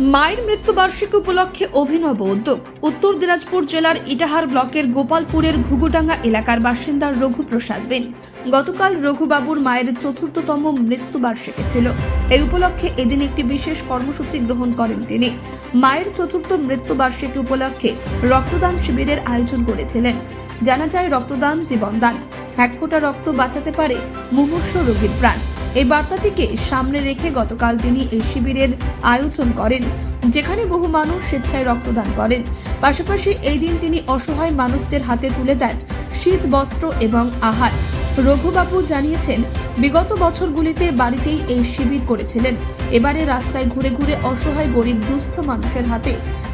মায়ের মৃত্যুবার্ষিকী উপলক্ষে অভিনব উদ্যোগ। উত্তর দিনাজপুর জেলার ইটাহার ব্লকের গোপালপুরের ঘুঘুডাঙ্গা এলাকার বাসিন্দা রঘু প্রসাদ বেন গতকাল রঘুবাবুর মায়ের চতুর্থতম মৃত্যুবার্ষিকী ছিল। এই উপলক্ষে এদিন একটি বিশেষ কর্মসূচি গ্রহণ করেন তিনি। মায়ের চতুর্থ মৃত্যুবার্ষিকী উপলক্ষে রক্তদান শিবিরের আয়োজন করেছিলেন। জানা যায়, রক্তদান জীবনদান এক ফোঁটা রক্ত বাঁচাতে পারে মুমূর্ষ রোগীর প্রাণ। এই বার্তাটিকে সামনে রেখে গতকাল তিনি এই শিবিরের আয়োজন করেন, যেখানে বহু মানুষ স্বেচ্ছায় রক্তদান করেন। পাশাপাশি এই দিন তিনি অসহায় মানুষদের হাতে তুলে দেন শীত, বস্ত্র এবং আহার। রঘুবাবু জানিয়েছেন, বিগত বছরগুলিতে বাড়িতেই এই শিবির করেছিলেন। এবারে রাস্তায় ঘুরে ঘুরে অসহায় গরিব দুস্থ মানুষের হাতে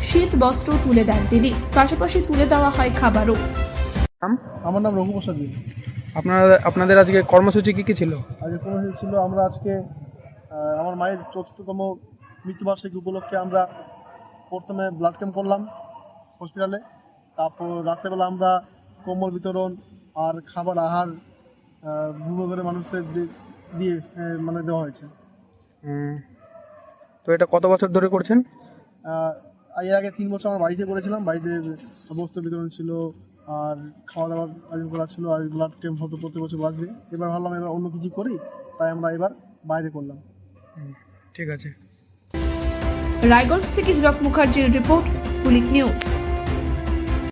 শীত, বস্ত্র তুলে দেন তিনি। পাশাপাশি তুলে দেওয়া হয় খাবারও। আমার নাম রঘু প্রসাদ আপনারা আপনাদের আজকে কর্মসূচি কী কী ছিল? আজকে কর্মসূচি ছিল আমরা আজকে আমার মায়ের চতুর্থতম মৃত্যুবার্ষিকী উপলক্ষে আমরা প্রথমে ব্লাড ক্যাম্প করলাম হসপিটালে তারপর রাত্রেবেলা আমরা কোমর বিতরণ আর খাবার আহার ভূমিগরের মানুষের দি- দিয়ে মানে দেওয়া হয়েছে। তো এটা কত বছর ধরে করছেন? এর আগে তিন বছর আমার বাড়িতে করেছিলাম। বাড়িতে বস্ত্র বিতরণ ছিল আর খাওয়া দাওয়ার আয়োজন করা ছিল আর ব্লাড ক্যাম্প হতো প্রতি বছর বাজবে এবার ভাবলাম এবার অন্য কিছু করি তাই আমরা এবার বাইরে করলাম। হুম, ঠিক আছে। রায়গঞ্জ থেকে হীরক মুখার্জির রিপোর্ট পুলিক নিউজ।